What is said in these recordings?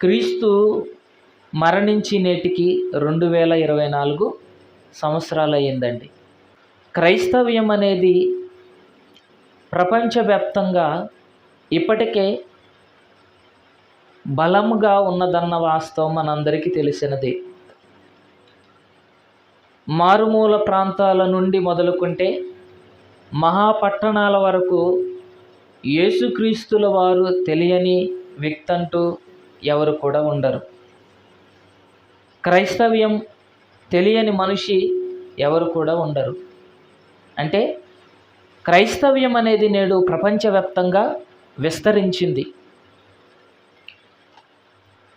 క్రీస్తు మరణించి నేటికి రెండు వేల ఇరవై నాలుగు సంవత్సరాలు అయ్యిందండి క్రైస్తవ్యం అనేది ప్రపంచవ్యాప్తంగా ఇప్పటికే బలముగా ఉన్నదన్న వాస్తవం మనందరికీ తెలిసినది. మారుమూల ప్రాంతాల నుండి మొదలుకుంటే మహాపట్టణాల వరకు యేసుక్రీస్తుల వారు తెలియని వ్యక్తంటూ ఎవరు కూడా ఉండరు. క్రైస్తవ్యం తెలియని మనిషి ఎవరు కూడా ఉండరు. అంటే క్రైస్తవ్యం అనేది నేడు ప్రపంచవ్యాప్తంగా విస్తరించింది.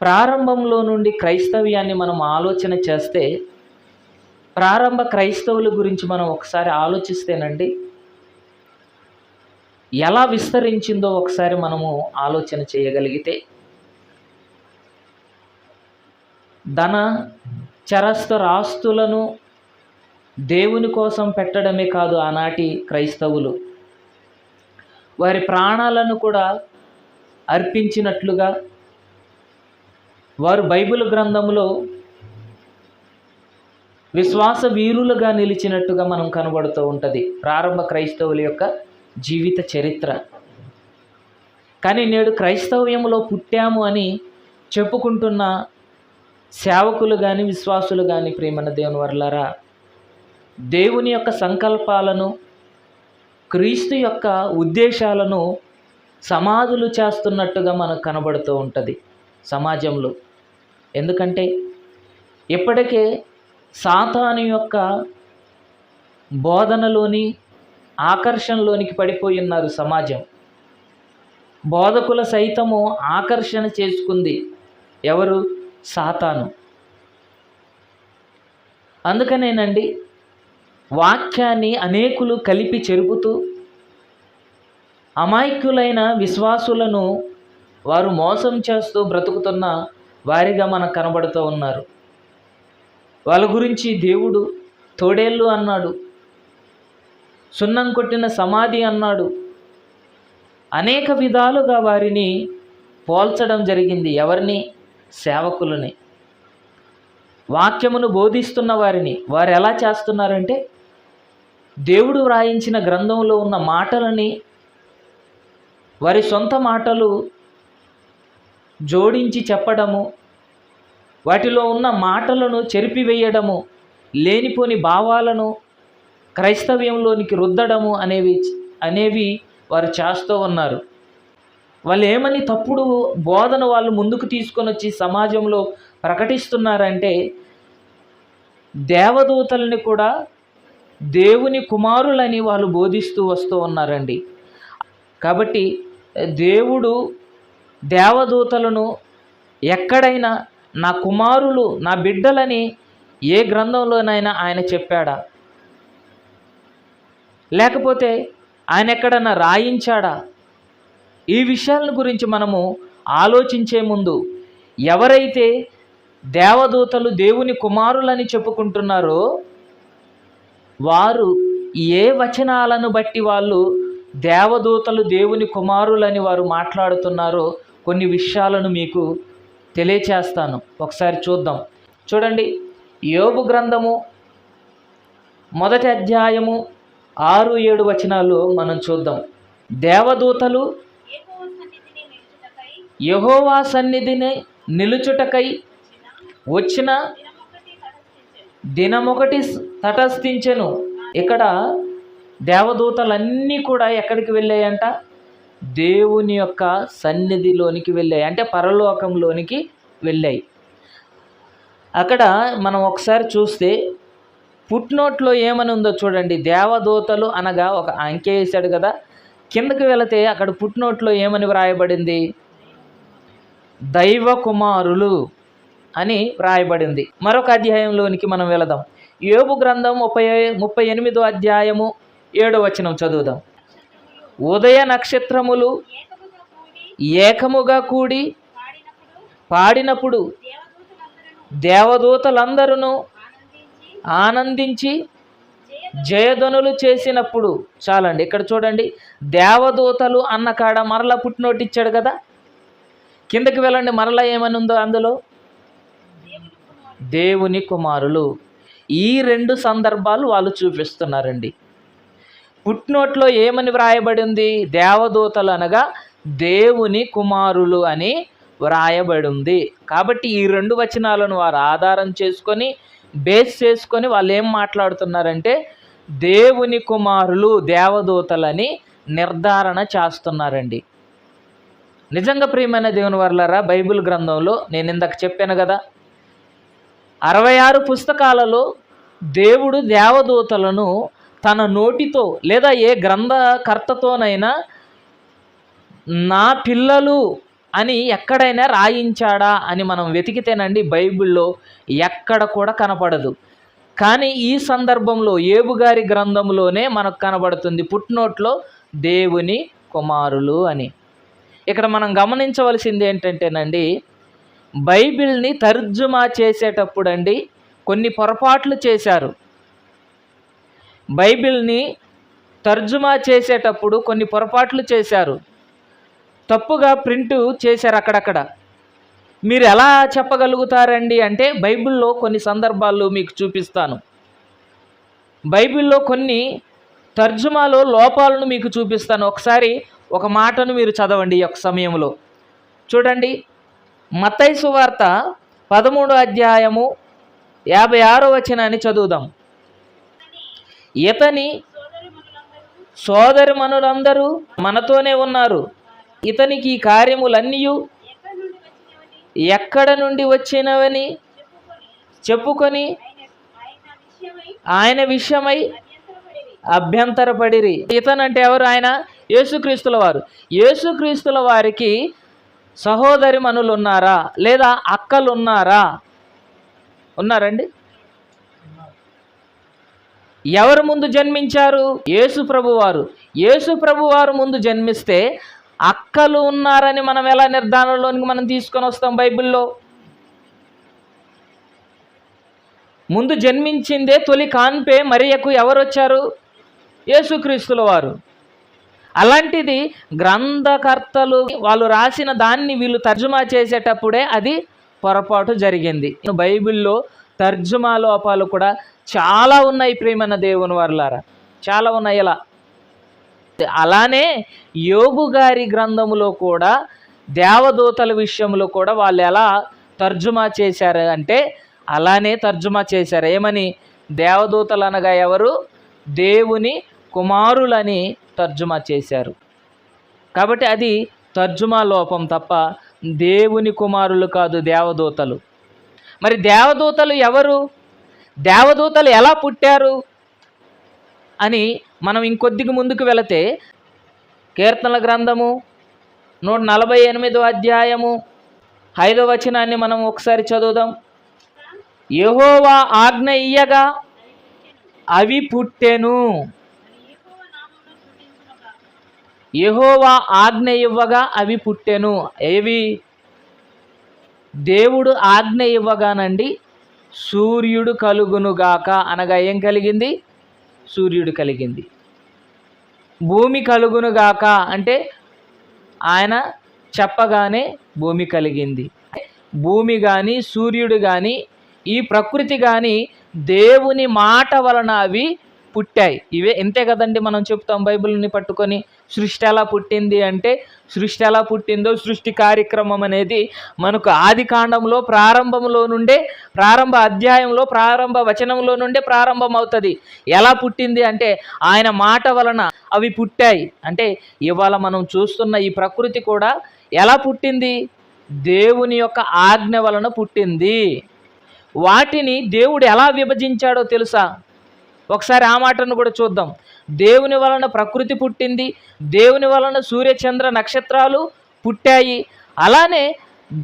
ప్రారంభంలో నుండి క్రైస్తవ్యాన్ని మనం ఆలోచన చేస్తే ప్రారంభ క్రైస్తవుల గురించి మనం ఒకసారి ఆలోచిస్తేనండి ఎలా విస్తరించిందో ఒకసారి మనము ఆలోచన చేయగలిగితే ధన చరస్తరాస్తులను దేవుని కోసం పెట్టడమే కాదు ఆనాటి క్రైస్తవులు. వారి ప్రాణాలను కూడా అర్పించినట్లుగా వారు బైబిల్ గ్రంథంలో విశ్వాస వీరులుగా నిలిచినట్టుగా మనం కనబడుతూ ఉంటుంది. ప్రారంభ క్రైస్తవుల యొక్క జీవిత చరిత్ర. కానీ నేడు క్రైస్తవ్యంలో పుట్టాము అని చెప్పుకుంటున్న సేవకులు కానీ విశ్వాసులు కానీ ప్రేమన దేవుని వర్లారా దేవుని యొక్క సంకల్పాలను క్రీస్తు యొక్క ఉద్దేశాలను సమాధులు చేస్తున్నట్టుగా మనకు కనబడుతూ ఉంటుంది సమాజంలో. ఎందుకంటే ఇప్పటికే సాతాను యొక్క బోధనలోని ఆకర్షణలోనికి పడిపోయి ఉన్నారు సమాజం. బోధకుల సైతము ఆకర్షణ చేసుకుంది. ఎవరు? సాతాను. అందుకనేనండి వాక్యాన్ని అనేకులు కలిపి చెరుపుతూ అమాయకులైన విశ్వాసులను వారు మోసం చేస్తూ బ్రతుకుతున్న వారిగా మనకు కనబడుతూ ఉన్నారు. వాళ్ళ గురించి దేవుడు తోడేళ్ళు అన్నాడు. సున్నం కొట్టిన సమాధి అన్నాడు. అనేక విధాలుగా వారిని పోల్చడం జరిగింది. ఎవరిని? సేవకులని. వాక్యమును బోధిస్తున్న వారిని వారు ఎలా చేస్తున్నారంటే దేవుడు వ్రాయించిన గ్రంథంలో ఉన్న మాటలని వారి సొంత మాటలు జోడించి చెప్పడము వాటిలో ఉన్న మాటలను చెరిపివేయడము లేనిపోని భావాలను క్రైస్తవ్యంలోనికి రుద్దడము అనేవి అనేవి వారు చేస్తూ ఉన్నారు. వాళ్ళు ఏమని తప్పుడు బోధన వాళ్ళు ముందుకు తీసుకొని వచ్చి సమాజంలో ప్రకటిస్తున్నారంటే దేవదూతల్ని కూడా దేవుని కుమారులని వాళ్ళు బోధిస్తూ వస్తూ ఉన్నారండి. కాబట్టి దేవుడు దేవదూతలను ఎక్కడైనా నా కుమారులు నా బిడ్డలని ఏ గ్రంథంలోనైనా ఆయన చెప్పాడా? లేకపోతే ఆయన ఎక్కడన్నా రాయించాడా? ఈ విషయాల గురించి మనము ఆలోచించే ముందు ఎవరైతే దేవదూతలు దేవుని కుమారులని చెప్పుకుంటున్నారో వారు ఏ వచనాలను బట్టి వాళ్ళు దేవదూతలు దేవుని కుమారులని వారు మాట్లాడుతున్నారో కొన్ని విషయాలను మీకు తెలియచేస్తాను. ఒకసారి చూద్దాం. చూడండి యోగు గ్రంథము మొదటి అధ్యాయము ఆరు ఏడు వచనాలు మనం చూద్దాం. దేవదూతలు యహోవా సన్నిధిని నిలుచుటకై వచ్చిన దినమొకటి తటస్థించెను. ఇక్కడ దేవదూతలన్నీ కూడా ఎక్కడికి వెళ్ళాయంట? దేవుని యొక్క సన్నిధిలోనికి వెళ్ళాయి. అంటే పరలోకంలోనికి వెళ్ళాయి. అక్కడ మనం ఒకసారి చూస్తే పుట్నోట్లో ఏమని ఉందో చూడండి. దేవదూతలు అనగా ఒక అంకె వేశాడు కదా. కిందకి వెళితే అక్కడ పుట్నోట్లో ఏమని వ్రాయబడింది? దైవ కుమారులు అని వ్రాయబడింది. మరొక అధ్యాయంలోనికి మనం వెళదాం. యోబు గ్రంథం ముప్పై ముప్పై ఎనిమిదో అధ్యాయము ఏడో వచనం చదువుదాం. ఉదయ నక్షత్రములు ఏకముగా కూడి పాడినప్పుడు దేవదూతలందరూ ఆనందించి జయధ్వనులు చేసినప్పుడు చాలండి. ఇక్కడ చూడండి దేవదూతలు అన్న కాడ మరల పుట్టినోటిచ్చాడు కదా? కిందకి వెళ్ళండి మరలా ఏమనుందో అందులో? దేవుని కుమారులు. ఈ రెండు సందర్భాలు వాళ్ళు చూపిస్తున్నారండి. పుట్టినోట్లో ఏమని వ్రాయబడింది? దేవదూతలు అనగా దేవుని కుమారులు అని వ్రాయబడింది. కాబట్టి ఈ రెండు వచనాలను వారు ఆధారం చేసుకొని బేస్ చేసుకొని వాళ్ళు ఏం మాట్లాడుతున్నారంటే దేవుని కుమారులు దేవదూతలని నిర్ధారణ చేస్తున్నారండి. నిజంగా ప్రియమైన దేవుని వర్లరా బైబిల్ గ్రంథంలో నేను ఇందాక చెప్పాను కదా అరవై ఆరు పుస్తకాలలో దేవుడు దేవదూతలను తన నోటితో లేదా ఏ గ్రంథకర్తతోనైనా నా పిల్లలు అని ఎక్కడైనా రాయించాడా అని మనం వెతికితేనండి బైబిల్లో ఎక్కడ కూడా కనపడదు. కానీ ఈ సందర్భంలో ఏబుగారి గ్రంథంలోనే మనకు కనబడుతుంది పుట్నోట్లో దేవుని కుమారులు అని. ఇక్కడ మనం గమనించవలసింది ఏంటంటేనండి బైబిల్ని తర్జుమా చేసేటప్పుడు అండి కొన్ని పొరపాట్లు చేశారు. బైబిల్ని తర్జుమా చేసేటప్పుడు కొన్ని పొరపాట్లు చేశారు. తప్పుగా ప్రింట్ చేశారు అక్కడక్కడ. మీరు ఎలా చెప్పగలుగుతారండి అంటే బైబిల్లో కొన్ని సందర్భాల్లో మీకు చూపిస్తాను. బైబిల్లో కొన్ని తర్జుమాలో లోపాలను మీకు చూపిస్తాను. ఒకసారి ఒక మాటను మీరు చదవండి ఈ యొక్క సమయంలో. చూడండి మతైసు వార్త పదమూడు అధ్యాయము యాభై ఆరో వచనాన్ని చదువుదాం. ఇతని సోదరి మనులందరూ మనతోనే ఉన్నారు. ఇతనికి ఈ కార్యములన్నీ ఎక్కడ నుండి వచ్చినవని చెప్పుకొని ఆయన విషయమై అభ్యంతరపడిరి. ఇతనంటే ఎవరు ఆయన? యేసుక్రీస్తుల వారు యేసుక్రీస్తుల వారికి సహోదరి మనులు ఉన్నారా లేదా అక్కలు ఉన్నారా ఉన్నారండి? ఎవరు ముందు జన్మించారు? యేసు ప్రభు వారు యేసు వారు ముందు జన్మిస్తే అక్కలు ఉన్నారని మనం ఎలా నిర్ధారణలోనికి మనం తీసుకొని వస్తాం బైబిల్లో? ముందు జన్మించిందే తొలి కాన్పే మరియకు ఎవరు వచ్చారు యేసుక్రీస్తుల వారు అలాంటిది గ్రంథకర్తలు వాళ్ళు రాసిన దాన్ని వీళ్ళు తర్జుమా చేసేటప్పుడే అది పొరపాటు జరిగింది. బైబిల్లో తర్జుమా లోపాలు కూడా చాలా ఉన్నాయి ప్రేమన్న దేవుని వర్లారా. చాలా ఉన్నాయి ఇలా అలానే యోగు గారి గ్రంథములో కూడా దేవదూతల విషయంలో కూడా వాళ్ళు ఎలా తర్జుమా చేశారు అంటే అలానే తర్జుమా చేశారు. ఏమని? దేవదూతలు అనగా ఎవరు? దేవుని కుమారులని తర్జుమా చేశారు. కాబట్టి అది తర్జుమా లోపం తప్ప దేవుని కుమారులు కాదు దేవదూతలు. మరి దేవదూతలు ఎవరు? దేవదూతలు ఎలా పుట్టారు? అని మనం ఇంకొద్దికి ముందుకు వెళితే కీర్తనల గ్రంథము నూట నలభై ఎనిమిదో అధ్యాయము ఐదో వచనాన్ని మనం ఒకసారి చదువుదాం. యహోవా ఆజ్ఞ ఇయ్యగా అవి పుట్టెను. యహోవా ఆజ్ఞ ఇవ్వగా అవి పుట్టెను. ఏవి? దేవుడు ఆజ్ఞ ఇవ్వగానండి సూర్యుడు కలుగునుగాక అనగా ఏం కలిగింది? సూర్యుడు కలిగింది. భూమి కలుగునుగాక అంటే ఆయన చెప్పగానే భూమి కలిగింది. భూమి కానీ సూర్యుడు కానీ ఈ ప్రకృతి కానీ దేవుని మాట వలన అవి పుట్టాయి. ఇవే ఇంతే కదండి మనం చెప్తాం బైబిల్ని పట్టుకొని సృష్టి ఎలా పుట్టింది అంటే సృష్టి ఎలా పుట్టిందో సృష్టి కార్యక్రమం అనేది మనకు ఆది కాండంలో ప్రారంభంలో నుండే ప్రారంభ అధ్యాయంలో ప్రారంభ వచనంలో నుండే ప్రారంభం అవుతుంది ఎలా పుట్టింది అంటే ఆయన మాట వలన అవి పుట్టాయి. అంటే ఇవాళ మనం చూస్తున్న ఈ ప్రకృతి కూడా ఎలా పుట్టింది? దేవుని యొక్క ఆజ్ఞ వలన పుట్టింది. వాటిని దేవుడు ఎలా విభజించాడో తెలుసా? ఒకసారి ఆ మాటను కూడా చూద్దాం. దేవుని వలన ప్రకృతి పుట్టింది దేవుని వలన సూర్యచంద్ర నక్షత్రాలు పుట్టాయి. అలానే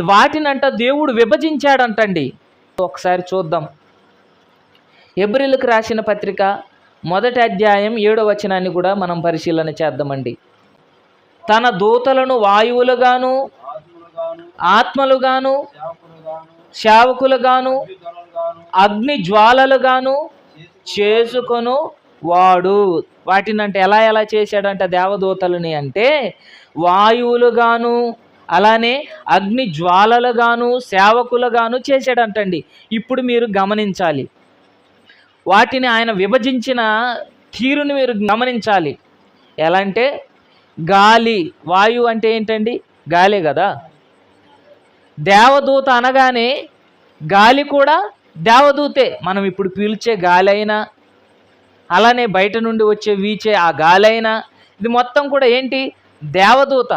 వాటినంట దేవుడు విభజించాడంటండి. ఒకసారి చూద్దాం. ఎబ్రిల్కి రాసిన పత్రిక మొదటి అధ్యాయం ఏడో వచనాన్ని కూడా మనం పరిశీలన చేద్దామండి. తన దూతలను వాయువులుగాను ఆత్మలుగాను సేవకులుగాను అగ్ని జ్వాలలుగాను చేసుకొను వాడు. వాటిని అంటే ఎలా ఎలా చేశాడంటే దేవదూతలని అంటే వాయువులుగాను అలానే అగ్ని జ్వాలలుగాను సేవకులుగాను చేశాడంటండి. ఇప్పుడు మీరు గమనించాలి. వాటిని ఆయన విభజించిన తీరుని మీరు గమనించాలి. ఎలా అంటే గాలి వాయువు అంటే ఏంటండి? గాలే కదా. దేవదూత అనగానే గాలి కూడా దేవదూతే మనం ఇప్పుడు పీల్చే గాలి అయినా అలానే బయట నుండి వచ్చే వీచే ఆ గాలి అయినా ఇది మొత్తం కూడా ఏంటి? దేవదూత.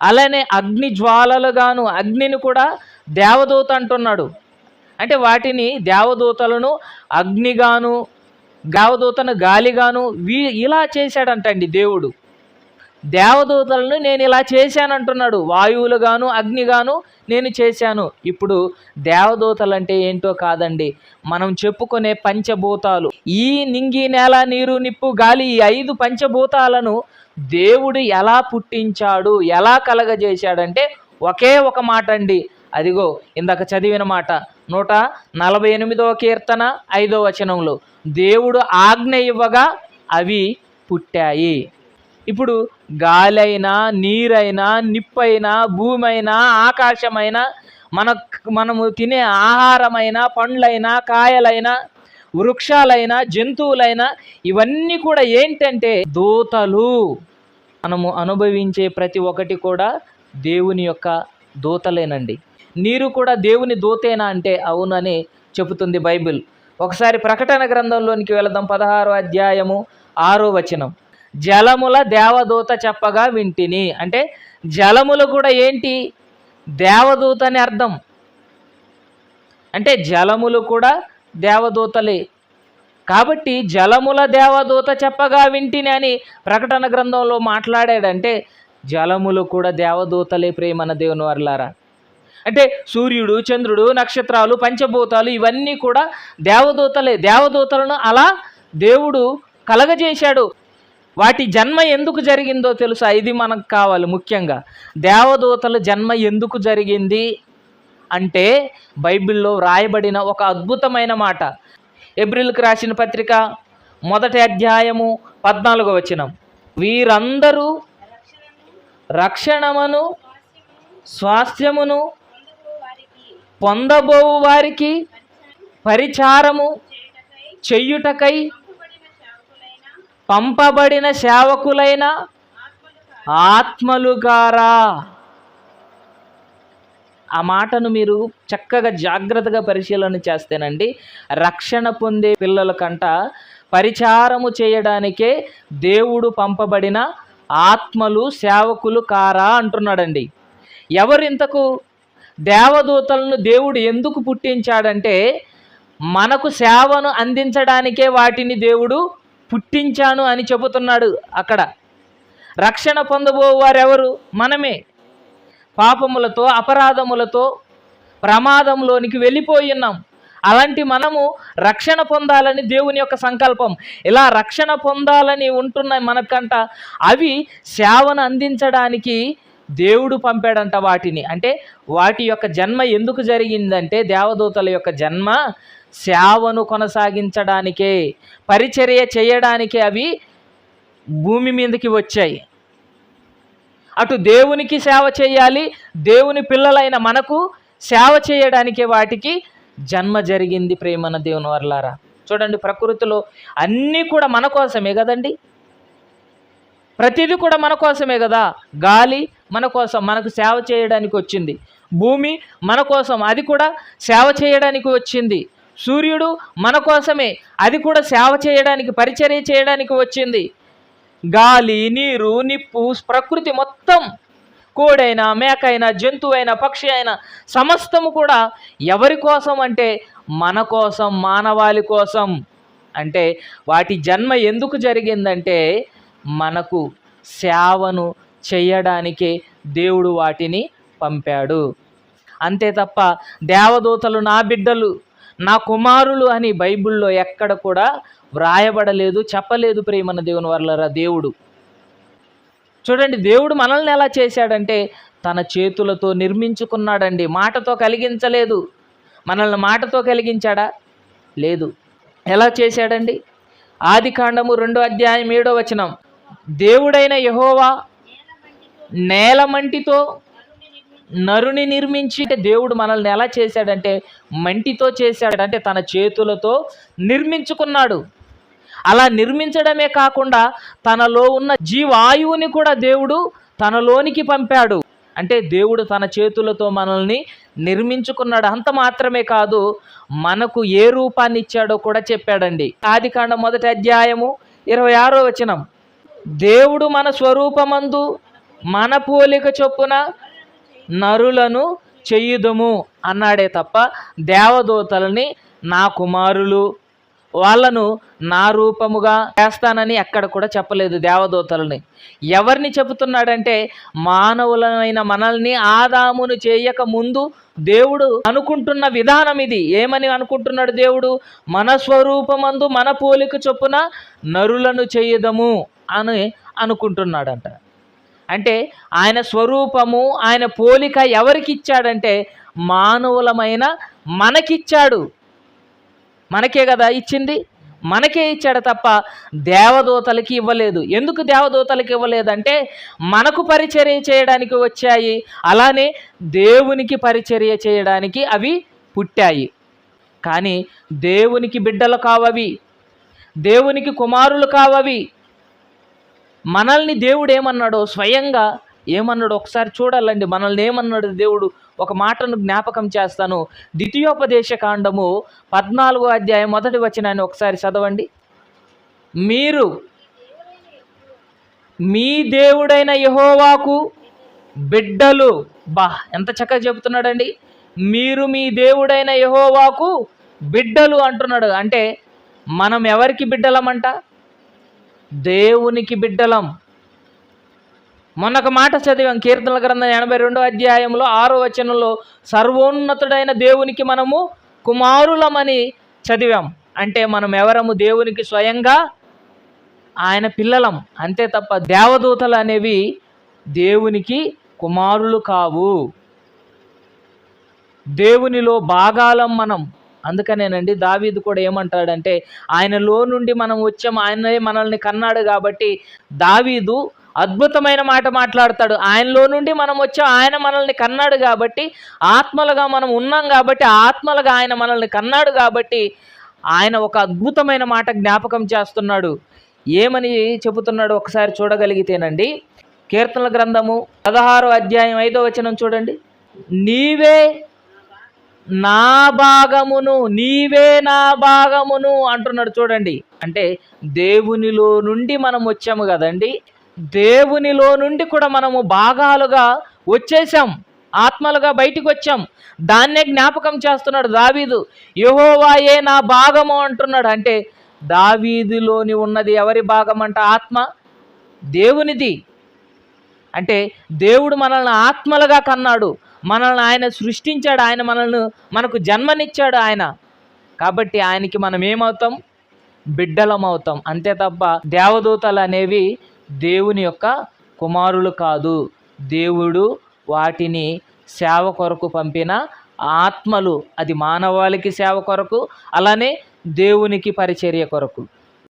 అలానే అగ్ని జ్వాలలుగాను అగ్నిని కూడా దేవదూత అంటున్నాడు. అంటే వాటిని దేవదూతలను అగ్నిగాను దేవదూతను గాలిగాను వీ ఇలా చేశాడంటండి దేవుడు. దేవదూతలను నేను ఇలా చేశానంటున్నాడు. వాయువులుగాను అగ్నిగాను నేను చేశాను. ఇప్పుడు దేవదూతలు అంటే ఏంటో కాదండి. మనం చెప్పుకునే పంచభూతాలు. ఈ నింగి నేల నీరు నిప్పు గాలి ఈ ఐదు పంచభూతాలను దేవుడు ఎలా పుట్టించాడు ఎలా కలగజేశాడంటే ఒకే ఒక మాట అండి అదిగో ఇందాక చదివిన మాట. నూట నలభై ఎనిమిదవ కీర్తన ఐదో వచనంలో దేవుడు ఆజ్ఞ ఇవ్వగా అవి పుట్టాయి. ఇప్పుడు గాలైనా నీరైనా నిప్పైనా భూమి అయినా ఆకాశమైనా మన మనము తినే ఆహారమైన పండ్లైనా కాయలైనా వృక్షాలైనా జంతువులైనా ఇవన్నీ కూడా ఏంటంటే దూతలు. మనము అనుభవించే ప్రతి ఒక్కటి కూడా దేవుని యొక్క దూతలేనండి. నీరు కూడా దేవుని దూతేనా అంటే అవునని చెబుతుంది బైబిల్. ఒకసారి ప్రకటన గ్రంథంలోనికి వెళదాం. పదహారో అధ్యాయము ఆరో వచనం. జలముల దేవదూత చెప్పగా వింటిని. అంటే జలములు కూడా ఏంటి? దేవదూత అని అర్థం. అంటే జలములు కూడా దేవదూతలే. కాబట్టి జలముల దేవదూత చెప్పగా వింటిని అని ప్రకటన గ్రంథంలో మాట్లాడాడంటే జలములు కూడా దేవదూతలే ప్రేమన దేవుని వర్లారా అంటే సూర్యుడు చంద్రుడు నక్షత్రాలు పంచభూతాలు ఇవన్నీ కూడా దేవదూతలే. దేవదూతలను అలా దేవుడు కలగజేశాడు. వాటి జన్మ ఎందుకు జరిగిందో తెలుసా? ఇది మనకు కావాలి ముఖ్యంగా. దేవదూతల జన్మ ఎందుకు జరిగింది అంటే బైబిల్లో వ్రాయబడిన ఒక అద్భుతమైన మాట. ఏప్రిల్కి రాసిన పత్రిక మొదటి అధ్యాయము పద్నాలుగో వచనం. వీరందరూ రక్షణమును స్వాస్థ్యమును పొందబోవు వారికి పరిచారము చెయ్యుటకై పంపబడిన సేవకులైన ఆత్మలుగారా? ఆ మాటను మీరు చక్కగా జాగ్రత్తగా పరిశీలన చేస్తేనండి రక్షణ పొందే పిల్లల కంట పరిచారము చేయడానికే దేవుడు పంపబడిన ఆత్మలు సేవకులు కారా అంటున్నాడండి. ఎవరింతకు దేవదూతలను దేవుడు ఎందుకు పుట్టించాడంటే మనకు సేవను అందించడానికే వాటిని దేవుడు పుట్టించాను అని చెబుతున్నాడు అక్కడ. రక్షణ పొందబోవారెవరు మనమే. పాపములతో అపరాధములతో ప్రమాదంలోనికి వెళ్ళిపోయి ఉన్నాం అలాంటి మనము రక్షణ పొందాలని దేవుని యొక్క సంకల్పం. ఇలా రక్షణ పొందాలని ఉంటున్న మనకంట అవి సేవను అందించడానికి దేవుడు పంపాడంట వాటిని. అంటే వాటి యొక్క జన్మ ఎందుకు జరిగిందంటే దేవదూతల యొక్క జన్మ సేవను కొనసాగించడానికే పరిచర్య చేయడానికే అవి భూమి మీదకి వచ్చాయి. అటు దేవునికి సేవ చేయాలి దేవుని పిల్లలైన మనకు సేవ చేయడానికే వాటికి జన్మ జరిగింది ప్రేమన దేవుని వర్లారా. చూడండి ప్రకృతిలో అన్నీ కూడా మన కోసమే కదండి. ప్రతిదీ కూడా మన కోసమే కదా. గాలి మన కోసం మనకు సేవ చేయడానికి వచ్చింది. భూమి మన కోసం అది కూడా సేవ చేయడానికి వచ్చింది. సూర్యుడు మన కోసమే. అది కూడా సేవ చేయడానికి పరిచర్య చేయడానికి వచ్చింది. గాలి నీరు నిప్పు ప్రకృతి మొత్తం కోడైనా మేకైనా జంతువైనా పక్షి అయినా సమస్తము కూడా ఎవరి కోసం అంటే మన కోసం మానవాళి కోసం. అంటే వాటి జన్మ ఎందుకు జరిగిందంటే మనకు సేవను చేయడానికే దేవుడు వాటిని పంపాడు. అంతే తప్ప దేవదూతలు నా బిడ్డలు నా కుమారులు అని బైబిల్లో ఎక్కడ కూడా వ్రాయబడలేదు చెప్పలేదు ప్రేమన దేవుని వర్లరా దేవుడు. చూడండి దేవుడు మనల్ని ఎలా చేశాడంటే తన చేతులతో నిర్మించుకున్నాడండి. మాటతో కలిగించలేదు. మనల్ని మాటతో కలిగించాడా? లేదు. ఎలా చేశాడండి? ఆది కాండము రెండో అధ్యాయం ఏడో వచనం. దేవుడైన యహోవా నేలమంటితో నరుని నిర్మించి అంటే దేవుడు మనల్ని ఎలా చేశాడంటే మంటితో చేశాడు అంటే తన చేతులతో నిర్మించుకున్నాడు. అలా నిర్మించడమే కాకుండా తనలో ఉన్న జీవాయువుని కూడా దేవుడు తనలోనికి పంపాడు. అంటే దేవుడు తన చేతులతో మనల్ని నిర్మించుకున్నాడు. అంత మాత్రమే కాదు మనకు ఏ రూపాన్ని ఇచ్చాడో కూడా చెప్పాడండి. ఆదికాండ మొదటి అధ్యాయము ఇరవై ఆరో వచనం. దేవుడు మన స్వరూపమందు మన పోలిక చొప్పున నరులను చెయ్యుదము అన్నాడే తప్ప దేవదూతలని నా కుమారులు వాళ్ళను నా రూపముగా చేస్తానని ఎక్కడ కూడా చెప్పలేదు దేవదూతలని. ఎవరిని చెబుతున్నాడంటే మానవులమైన మనల్ని ఆదామును చేయక ముందు దేవుడు అనుకుంటున్న విధానం ఇది. ఏమని అనుకుంటున్నాడు దేవుడు? మన స్వరూపమందు మన పోలిక చొప్పున నరులను చేయదము అని అనుకుంటున్నాడంట. అంటే ఆయన స్వరూపము ఆయన పోలిక ఎవరికి ఇచ్చాడంటే మానవులమైన మనకిచ్చాడు. మనకే కదా ఇచ్చింది? మనకే ఇచ్చాడు తప్ప దేవదూతలకి ఇవ్వలేదు. ఎందుకు దేవదూతలకి ఇవ్వలేదంటే మనకు పరిచర్య చేయడానికి వచ్చాయి. అలానే దేవునికి పరిచర్య చేయడానికి అవి పుట్టాయి. కానీ దేవునికి బిడ్డలు కావవి దేవునికి కుమారులు కావవి మనల్ని దేవుడు ఏమన్నాడో స్వయంగా ఏమన్నాడు ఒకసారి చూడాలండి. మనల్ని ఏమన్నాడు దేవుడు? ఒక మాటను జ్ఞాపకం చేస్తాను. ద్వితీయోపదేశ కాండము పద్నాలుగో అధ్యాయం మొదటి వచనాన్ని ఒకసారి చదవండి. మీరు మీ దేవుడైన యహోవాకు బిడ్డలు బా ఎంత చక్కగా చెబుతున్నాడండి. మీరు మీ దేవుడైన యహోవాకు బిడ్డలు అంటున్నాడు. అంటే మనం ఎవరికి బిడ్డలమంట? దేవునికి బిడ్డలం. మొన్నొక మాట చదివాం కీర్తనల గ్రంథం ఎనభై రెండో అధ్యాయంలో ఆరో వచనంలో సర్వోన్నతుడైన దేవునికి మనము కుమారులమని చదివాం. అంటే మనం ఎవరము? దేవునికి స్వయంగా ఆయన పిల్లలం. అంతే తప్ప దేవదూతలు అనేవి దేవునికి కుమారులు కావు. దేవునిలో భాగాలం మనం. అందుకనేనండి దావీదు కూడా ఏమంటాడంటే ఆయనలో నుండి మనం వచ్చాం ఆయనే మనల్ని కన్నాడు కాబట్టి దావీదు అద్భుతమైన మాట మాట్లాడతాడు. ఆయనలో నుండి మనం వచ్చాం ఆయన మనల్ని కన్నాడు కాబట్టి ఆత్మలుగా మనం ఉన్నాం కాబట్టి ఆత్మలుగా ఆయన మనల్ని కన్నాడు కాబట్టి ఆయన ఒక అద్భుతమైన మాట జ్ఞాపకం చేస్తున్నాడు. ఏమని చెబుతున్నాడు ఒకసారి చూడగలిగితేనండి కీర్తనల గ్రంథము పదహారో అధ్యాయం ఐదో వచనం చూడండి. నీవే నా భాగమును నీవే నా భాగమును అంటున్నాడు చూడండి. అంటే దేవునిలో నుండి మనం వచ్చాము కదండి. దేవునిలో నుండి కూడా మనము భాగాలుగా వచ్చేసాం ఆత్మలుగా బయటికి వచ్చాం. దాన్నే జ్ఞాపకం చేస్తున్నాడు దావీదు. యహోవాయే నా భాగము అంటున్నాడు. అంటే దావీదులోని ఉన్నది ఎవరి భాగం అంట? ఆత్మ. దేవునిది. అంటే దేవుడు మనల్ని ఆత్మలుగా కన్నాడు. మనల్ని ఆయన సృష్టించాడు ఆయన మనల్ని మనకు జన్మనిచ్చాడు ఆయన. కాబట్టి ఆయనకి మనం ఏమవుతాం? బిడ్డలం అవుతాం. అంతే తప్ప దేవదూతలు అనేవి దేవుని యొక్క కుమారులు కాదు. దేవుడు వాటిని సేవ కొరకు పంపిన ఆత్మలు. అది మానవాళికి సేవ కొరకు అలానే దేవునికి పరిచర్య కొరకు.